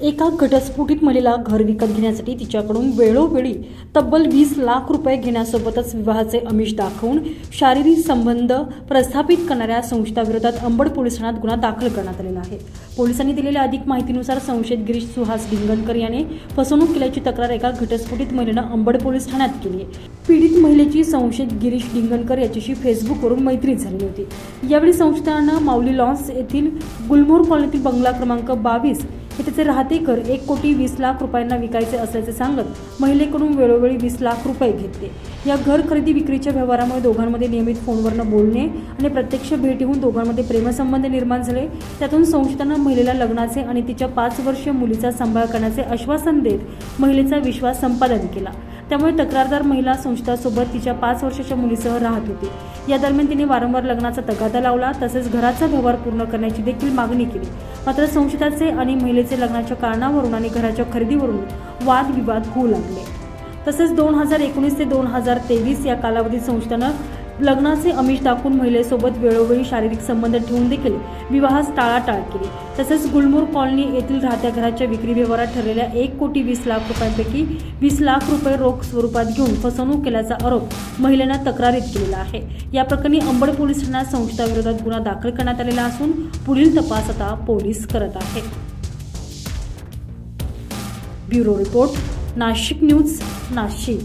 एका घटस्फोटित महिलेला घर विकत घेण्यासाठी तिच्याकडून वेळोवेळी तब्बल वीस लाख रुपये घेण्यासोबतच विवाहाचे आमिष दाखवून शारीरिक संबंध प्रस्थापित करणाऱ्या संस्थाविरोधात अंबड पोलीस ठाण्यात गुन्हा दाखल करण्यात आलेला आहे. पोलिसांनी दिलेल्या अधिक माहितीनुसार संशयित गिरीश सुहास लिंगणकर याने फसवणूक केल्याची तक्रार एका घटस्फोटित महिलेनं अंबड पोलीस ठाण्यात केली आहे. पीडित महिलेची संशयित गिरीश लिंगणकर याच्याशी फेसबुकवरून मैत्री झाली होती. यावेळी संस्थानं माऊली लॉन्स येथील गुलमोर कॉलनीतील बंगला क्रमांक बावीस हे त्याचे राहते घर एक कोटी वीस लाख रुपयांना विकायचे असल्याचे सांगत महिलेकडून वेळोवेळी वीस लाख रुपये घेतले. या घर खरेदी विक्रीच्या व्यवहारामुळे दोघांमध्ये नियमित फोनवरनं बोलणे आणि प्रत्यक्ष भेट येऊन दोघांमध्ये प्रेमसंबंध निर्माण झाले. त्यातून संशयितांना महिलेला लग्नाचे आणि तिच्या पाच वर्षीय मुलीचा सांभाळ करण्याचे आश्वासन देत महिलेचा विश्वास संपादन केला. त्यामुळे तक्रारदार महिला संस्थासोबत तिच्या पाच वर्षाच्या मुलीसह राहत होती. या दरम्यान तिने वारंवार लग्नाचा तगादा लावला तसेच घराचा व्यवहार पूर्ण करण्याची देखील मागणी केली. मात्र संशयाचे आणि महिलेचे लग्नाच्या कारणावरून आणि घराच्या खरेदीवरून वादविवाद होऊ लागले. तसेच दोन हजार एकोणीस ते दोन हजार तेवीस या कालावधीत संस्थानं लग्नाचे अमिष दाखवून महिलेसोबत वेळोवेळी शारीरिक संबंध ठेवून देखील विवाहास टाळाटाळ केली. तसेच गुलमोर कॉलनी येथील राहत्या घराच्या विक्री व्यवहारात ठरलेल्या एक कोटी वीस लाख रुपयांपैकी वीस लाख रुपये रोख स्वरूपात घेऊन फसवणूक केल्याचा आरोप महिलेनं तक्रारीत केलेला आहे. या प्रकरणी अंबड पोलीस ठाण्यात संस्थाविरोधात गुन्हा दाखल करण्यात आलेला असून पुढील तपास आता पोलीस करत आहे. Bureau report Nashik news Nashik.